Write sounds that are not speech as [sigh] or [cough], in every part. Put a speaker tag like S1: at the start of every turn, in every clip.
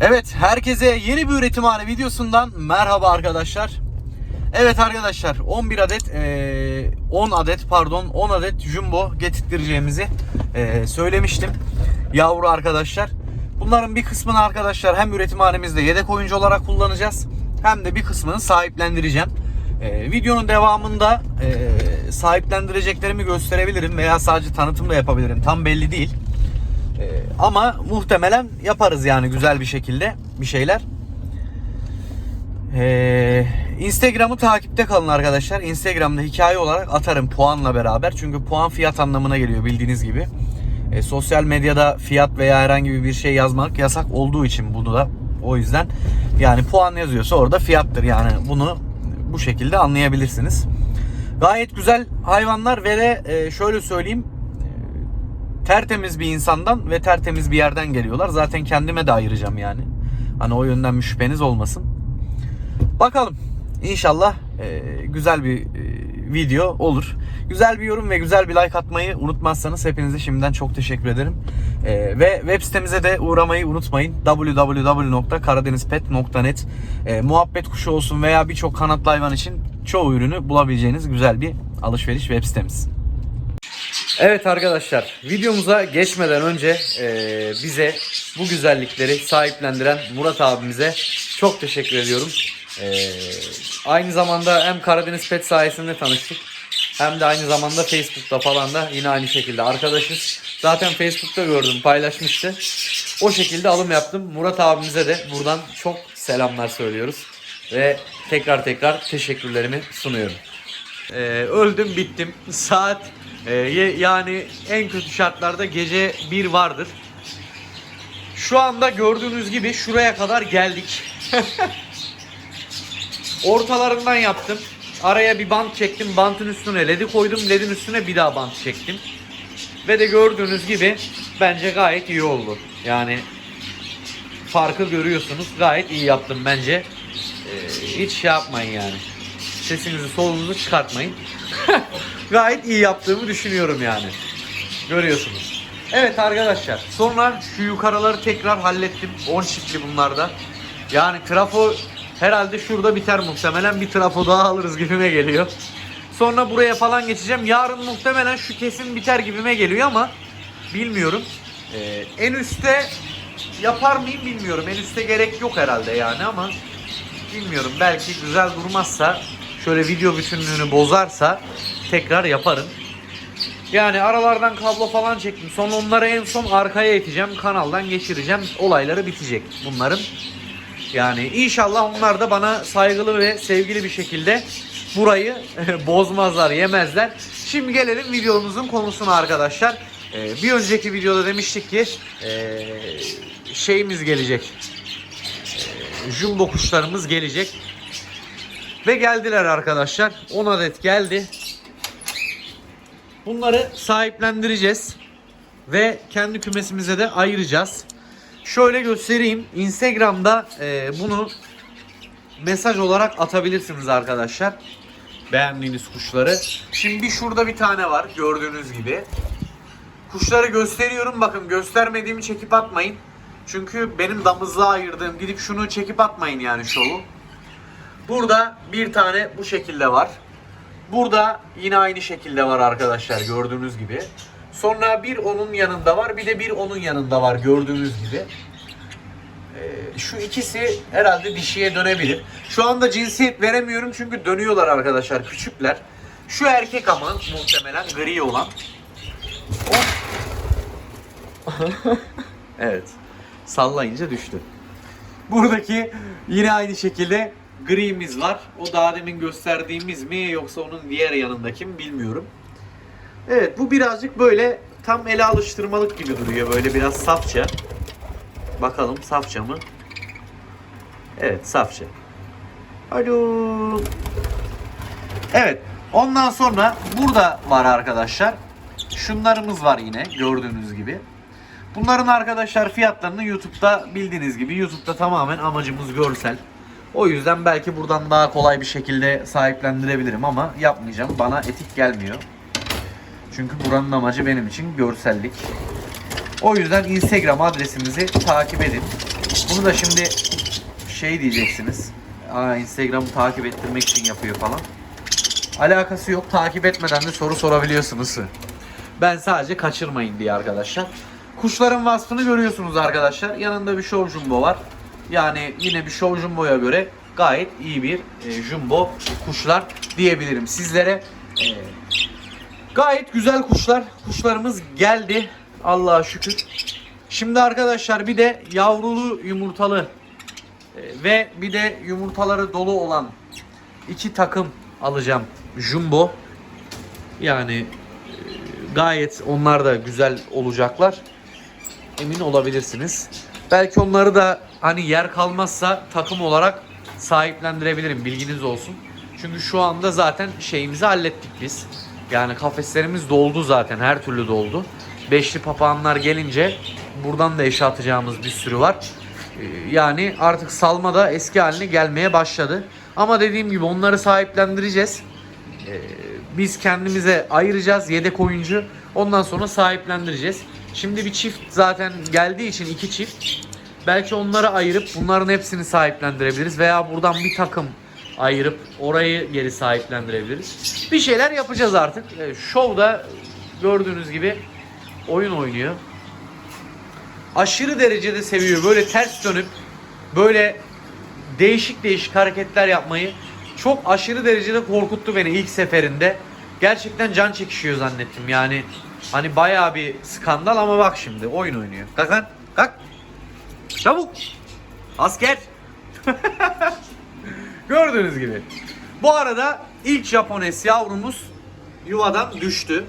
S1: Evet, herkese yeni bir üretimhane videosundan merhaba arkadaşlar. Evet arkadaşlar, 11 adet, eee, 10 adet pardon, 10 adet jumbo getirttireceğimizi eee, söylemiştim. Yavru arkadaşlar. Bunların bir kısmını arkadaşlar hem üretimhanemizde yedek oyuncu olarak kullanacağız. Hem de bir kısmını sahiplendireceğim. Eee, videonun devamında eee, sahiplendireceklerimi gösterebilirim veya sadece tanıtım da yapabilirim. Tam belli değil. Ee, ama muhtemelen yaparız yani güzel bir şekilde bir şeyler. Ee, Instagram'ı takipte kalın arkadaşlar. Instagram'da hikaye olarak atarım puanla beraber. Çünkü puan fiyat anlamına geliyor bildiğiniz gibi. Ee, sosyal medyada fiyat veya herhangi bir şey yazmak yasak olduğu için bunu da o yüzden yani puan yazıyorsa orada fiyattır yani bunu bu şekilde anlayabilirsiniz. Gayet güzel hayvanlar ve de e, şöyle söyleyeyim tertemiz bir insandan ve tertemiz bir yerden geliyorlar. Zaten kendime de ayıracağım yani. Hani o yönden bir şüpheniz olmasın. Bakalım. İnşallah e, güzel bir e, video olur. Güzel bir yorum ve güzel bir like atmayı unutmazsanız hepinize şimdiden çok teşekkür ederim. E, ve web sitemize de uğramayı unutmayın. www.karadenizpet.net e, Muhabbet kuşu olsun veya birçok kanatlı hayvan için çoğu ürünü bulabileceğiniz güzel bir alışveriş web sitemiz. Evet arkadaşlar videomuza geçmeden önce eee, bize bu güzellikleri sahiplendiren Murat abimize çok teşekkür ediyorum. Eee, aynı zamanda hem Karadeniz Pet sayesinde tanıştık hem de aynı zamanda Facebook'ta falan da yine aynı şekilde arkadaşız. Zaten Facebook'ta gördüm paylaşmıştı. O şekilde alım yaptım. Murat abimize de buradan çok selamlar söylüyoruz. Ve tekrar tekrar teşekkürlerimi sunuyorum. Ee, öldüm bittim. Saat e, ye- yani en kötü şartlarda gece 1 vardır. Şu anda gördüğünüz gibi şuraya kadar geldik. [laughs] Ortalarından yaptım. Araya bir bant çektim. Bantın üstüne ledi koydum. Ledin üstüne bir daha bant çektim. Ve de gördüğünüz gibi bence gayet iyi oldu. Yani farkı görüyorsunuz. Gayet iyi yaptım bence. Ee, hiç şey yapmayın yani. Sesinizi solunuzu çıkartmayın. [laughs] Gayet iyi yaptığımı düşünüyorum yani. Görüyorsunuz. Evet arkadaşlar. Sonra şu yukarıları tekrar hallettim. 10 çiftli bunlarda. Yani trafo herhalde şurada biter muhtemelen. Bir trafo daha alırız gibime geliyor. Sonra buraya falan geçeceğim. Yarın muhtemelen şu kesim biter gibime geliyor ama bilmiyorum. Ee, en üstte yapar mıyım bilmiyorum. En üstte gerek yok herhalde yani ama bilmiyorum. Belki güzel durmazsa şöyle video bütünlüğünü bozarsa tekrar yaparım. Yani aralardan kablo falan çektim. Sonra onları en son arkaya iteceğim. Kanaldan geçireceğim. Olayları bitecek bunların. Yani inşallah onlar da bana saygılı ve sevgili bir şekilde burayı [laughs] bozmazlar, yemezler. Şimdi gelelim videomuzun konusuna arkadaşlar. Ee, bir önceki videoda demiştik ki ee, şeyimiz gelecek. Ee, jumbo kuşlarımız gelecek. Ve geldiler arkadaşlar. 10 adet geldi. Bunları sahiplendireceğiz. Ve kendi kümesimize de ayıracağız. Şöyle göstereyim. Instagram'da e, bunu mesaj olarak atabilirsiniz arkadaşlar. Beğendiğiniz kuşları. Şimdi şurada bir tane var gördüğünüz gibi. Kuşları gösteriyorum. Bakın göstermediğimi çekip atmayın. Çünkü benim damızlığa ayırdığım gidip şunu çekip atmayın yani şovu. Burada bir tane bu şekilde var. Burada yine aynı şekilde var arkadaşlar gördüğünüz gibi. Sonra bir onun yanında var bir de bir onun yanında var gördüğünüz gibi. Ee, şu ikisi herhalde dişiye dönebilir. Şu anda cinsiyet veremiyorum çünkü dönüyorlar arkadaşlar küçükler. Şu erkek ama muhtemelen gri olan. [laughs] Evet. Sallayınca düştü. Buradaki yine aynı şekilde gri'miz var. O daha demin gösterdiğimiz mi yoksa onun diğer yanındaki mi bilmiyorum. Evet bu birazcık böyle tam ele alıştırmalık gibi duruyor. Böyle biraz safça. Bakalım safça mı? Evet safça. Alo. Evet. Ondan sonra burada var arkadaşlar. Şunlarımız var yine gördüğünüz gibi. Bunların arkadaşlar fiyatlarını YouTube'da bildiğiniz gibi YouTube'da tamamen amacımız görsel. O yüzden belki buradan daha kolay bir şekilde sahiplendirebilirim ama yapmayacağım. Bana etik gelmiyor. Çünkü buranın amacı benim için görsellik. O yüzden Instagram adresimizi takip edin. Bunu da şimdi şey diyeceksiniz. Aa Instagram'ı takip ettirmek için yapıyor falan. Alakası yok. Takip etmeden de soru sorabiliyorsunuz. Ben sadece kaçırmayın diye arkadaşlar. Kuşların vasfını görüyorsunuz arkadaşlar. Yanında bir show jumbo var. Yani yine bir show jumbo'ya göre gayet iyi bir e, jumbo kuşlar diyebilirim sizlere. E, gayet güzel kuşlar. Kuşlarımız geldi. Allah'a şükür. Şimdi arkadaşlar bir de yavrulu yumurtalı e, ve bir de yumurtaları dolu olan iki takım alacağım jumbo. Yani e, gayet onlar da güzel olacaklar. Emin olabilirsiniz. Belki onları da hani yer kalmazsa takım olarak sahiplendirebilirim. Bilginiz olsun. Çünkü şu anda zaten şeyimizi hallettik biz. Yani kafeslerimiz doldu zaten. Her türlü doldu. Beşli papağanlar gelince buradan da eşe atacağımız bir sürü var. Ee, Yani artık salma da eski haline gelmeye başladı. Ama dediğim gibi onları sahiplendireceğiz. Ee, biz kendimize ayıracağız yedek oyuncu. Ondan sonra sahiplendireceğiz. Şimdi bir çift zaten geldiği için iki çift. Belki onları ayırıp bunların hepsini sahiplendirebiliriz. Veya buradan bir takım ayırıp orayı geri sahiplendirebiliriz. Bir şeyler yapacağız artık. Ee, Show'da gördüğünüz gibi oyun oynuyor. Aşırı derecede seviyor. Böyle ters dönüp böyle değişik değişik hareketler yapmayı çok aşırı derecede korkuttu beni ilk seferinde. Gerçekten can çekişiyor zannettim yani. Hani bayağı bir skandal ama bak şimdi oyun oynuyor. Kalk lan kalk. Çabuk. Asker. [laughs] Gördüğünüz gibi. Bu arada ilk Japones yavrumuz yuvadan düştü.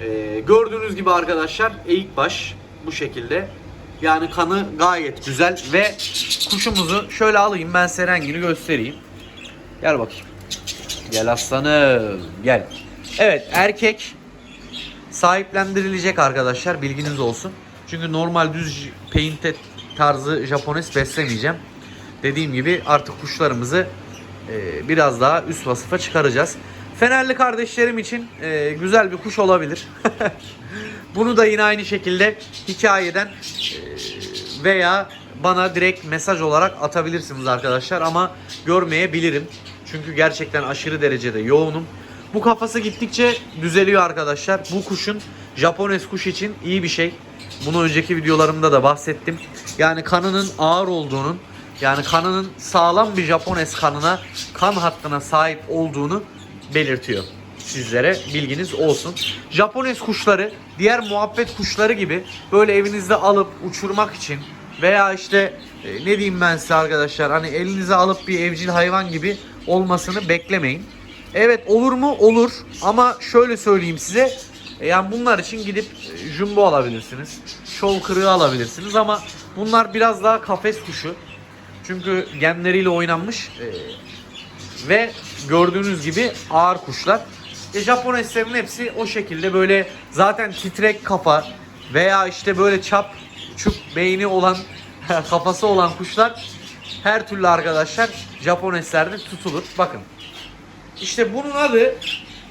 S1: Ee, gördüğünüz gibi arkadaşlar eğik baş bu şekilde. Yani kanı gayet güzel ve kuşumuzu şöyle alayım ben size rengini göstereyim. Gel bakayım. Gel aslanım gel. Evet erkek sahiplendirilecek arkadaşlar bilginiz olsun. Çünkü normal düz painted tarzı Japones beslemeyeceğim. Dediğim gibi artık kuşlarımızı e, biraz daha üst vasıfa çıkaracağız. Fenerli kardeşlerim için e, güzel bir kuş olabilir. [laughs] Bunu da yine aynı şekilde hikayeden e, veya bana direkt mesaj olarak atabilirsiniz arkadaşlar ama görmeyebilirim. Çünkü gerçekten aşırı derecede yoğunum. Bu kafası gittikçe düzeliyor arkadaşlar. Bu kuşun Japones kuş için iyi bir şey. Bunu önceki videolarımda da bahsettim. Yani kanının ağır olduğunun, yani kanının sağlam bir Japones kanına, kan hattına sahip olduğunu belirtiyor sizlere bilginiz olsun. Japones kuşları diğer muhabbet kuşları gibi böyle evinizde alıp uçurmak için veya işte e, ne diyeyim ben size arkadaşlar hani elinize alıp bir evcil hayvan gibi olmasını beklemeyin. Evet olur mu? Olur. Ama şöyle söyleyeyim size. e, Yani bunlar için gidip e, jumbo alabilirsiniz. Şov kırığı alabilirsiniz ama bunlar biraz daha kafes kuşu. Çünkü genleriyle oynanmış. e, ve gördüğünüz gibi ağır kuşlar. E, Japoneslerin hepsi o şekilde böyle zaten titrek kafa veya işte böyle çap çup beyni olan [laughs] kafası olan kuşlar her türlü arkadaşlar Japoneslerde tutulur. Bakın. İşte bunun adı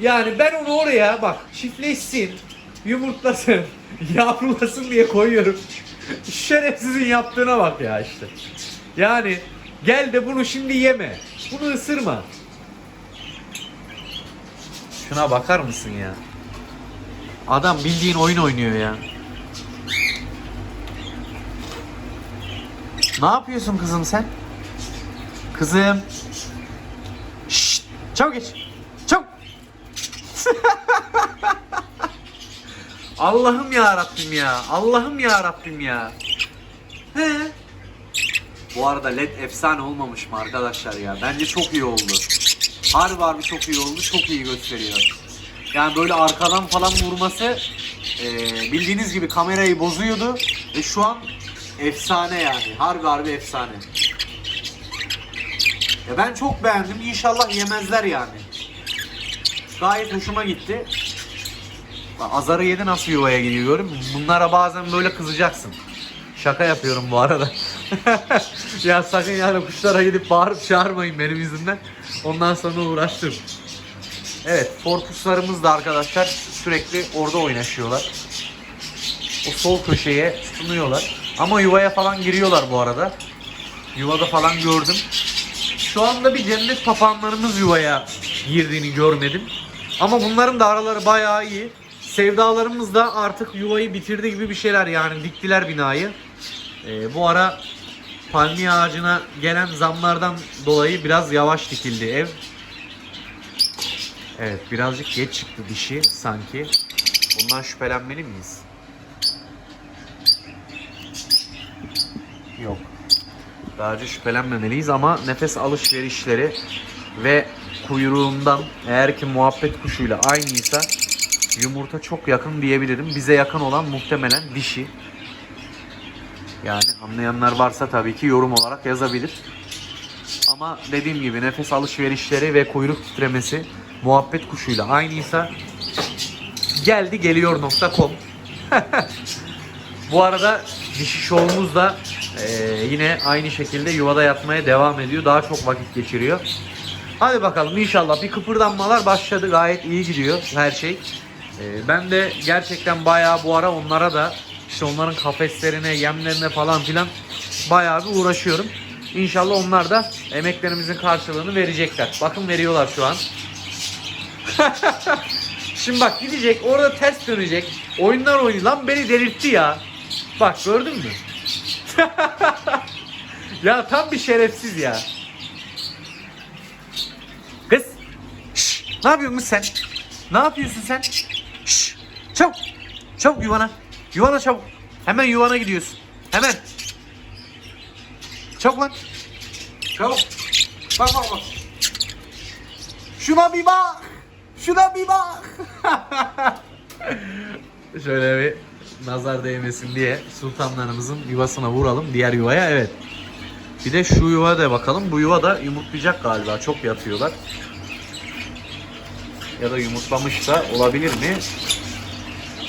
S1: yani ben onu oraya bak çiftleşsin, yumurtlasın, [laughs] yavrulasın diye koyuyorum. [laughs] Şerefsizin yaptığına bak ya işte. Yani gel de bunu şimdi yeme. Bunu ısırma. Şuna bakar mısın ya? Adam bildiğin oyun oynuyor ya. Ne yapıyorsun kızım sen? Kızım. Çabuk geç. Çabuk. Allah'ım ya Rabbim ya. Allah'ım ya Rabbim ya. He. Bu arada led efsane olmamış mı arkadaşlar ya? Bence çok iyi oldu. Harbi harbi çok iyi oldu. Çok iyi gösteriyor. Yani böyle arkadan falan vurması e, bildiğiniz gibi kamerayı bozuyordu. Ve şu an efsane yani. Harbi harbi efsane. Ya ben çok beğendim. İnşallah yemezler yani. Gayet hoşuma gitti. Azarı yedi nasıl yuvaya gidiyor görüyor musun? Bunlara bazen böyle kızacaksın. Şaka yapıyorum bu arada. [laughs] ya sakın yani kuşlara gidip bağırıp çağırmayın benim yüzümden. Ondan sonra uğraştım. Evet, forpuslarımız da arkadaşlar sürekli orada oynaşıyorlar. O sol köşeye tutunuyorlar. Ama yuvaya falan giriyorlar bu arada. Yuvada falan gördüm. Şu anda bir cennet papağanlarımız yuvaya girdiğini görmedim. Ama bunların da araları bayağı iyi. Sevdalarımız da artık yuvayı bitirdi gibi bir şeyler yani diktiler binayı. Ee, bu ara palmiye ağacına gelen zamlardan dolayı biraz yavaş dikildi ev. Evet birazcık geç çıktı dişi sanki. Bundan şüphelenmeli miyiz? Yok. Daha önce şüphelenmemeliyiz ama nefes alışverişleri ve kuyruğundan eğer ki muhabbet kuşuyla aynıysa yumurta çok yakın diyebilirim. Bize yakın olan muhtemelen dişi. Yani anlayanlar varsa tabii ki yorum olarak yazabilir. Ama dediğim gibi nefes alışverişleri ve kuyruk titremesi muhabbet kuşuyla aynıysa geldi geliyor.com [laughs] Bu arada dişi şovumuz da eee, yine aynı şekilde yuvada yatmaya devam ediyor. Daha çok vakit geçiriyor. Hadi bakalım inşallah bir kıpırdanmalar başladı. Gayet iyi gidiyor her şey. Eee, ben de gerçekten bayağı bu ara onlara da işte onların kafeslerine, yemlerine falan filan bayağı bir uğraşıyorum. İnşallah onlar da emeklerimizin karşılığını verecekler. Bakın veriyorlar şu an. [laughs] Şimdi bak gidecek orada ters dönecek. Oyunlar oynuyor. Lan beni delirtti ya. Bak gördün mü? [laughs] ya tam bir şerefsiz ya. Kız. Şş, ne yapıyorsun sen? Ne yapıyorsun sen? Şş, çabuk. Çabuk yuvana. Yuvana çabuk. Hemen yuvana gidiyorsun. Hemen. Çabuk lan. Çabuk. Bak bak bak. Şuna bir bak. Şuna bir bak. [laughs] Şöyle bir nazar değmesin diye sultanlarımızın yuvasına vuralım. Diğer yuvaya evet. Bir de şu yuvaya da bakalım. Bu yuva da yumurtlayacak galiba. Çok yatıyorlar. Ya da yumurtlamış da olabilir mi?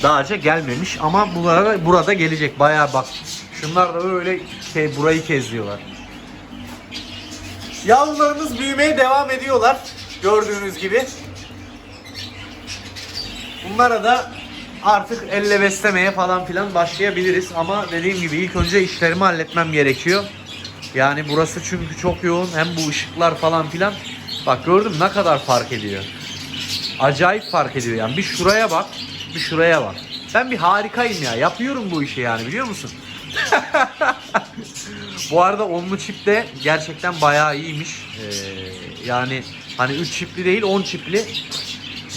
S1: Daha önce gelmemiş ama burada, burada gelecek. Bayağı bak. Şunlar da öyle şey, burayı kezliyorlar. Yavrularımız büyümeye devam ediyorlar. Gördüğünüz gibi. Bunlara da artık elle beslemeye falan filan başlayabiliriz. Ama dediğim gibi ilk önce işlerimi halletmem gerekiyor. Yani burası çünkü çok yoğun. Hem bu ışıklar falan filan. Bak gördün mü ne kadar fark ediyor. Acayip fark ediyor yani. Bir şuraya bak, bir şuraya bak. Ben bir harikayım ya. Yapıyorum bu işi yani biliyor musun? [laughs] Bu arada onlu çip de gerçekten bayağı iyiymiş. Ee, yani hani 3 çipli değil 10 çipli.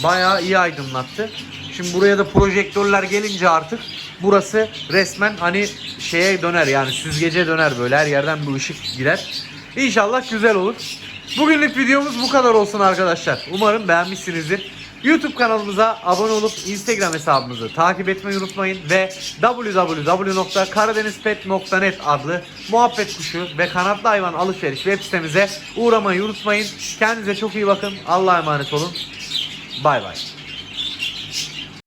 S1: Bayağı iyi aydınlattı. Şimdi buraya da projektörler gelince artık burası resmen hani şeye döner yani süzgece döner böyle her yerden bir ışık girer. İnşallah güzel olur. Bugünlük videomuz bu kadar olsun arkadaşlar. Umarım beğenmişsinizdir. YouTube kanalımıza abone olup Instagram hesabımızı takip etmeyi unutmayın ve www.karadenizpet.net adlı muhabbet kuşu ve kanatlı hayvan alışveriş web sitemize uğramayı unutmayın. Kendinize çok iyi bakın. Allah'a emanet olun. Bay bay.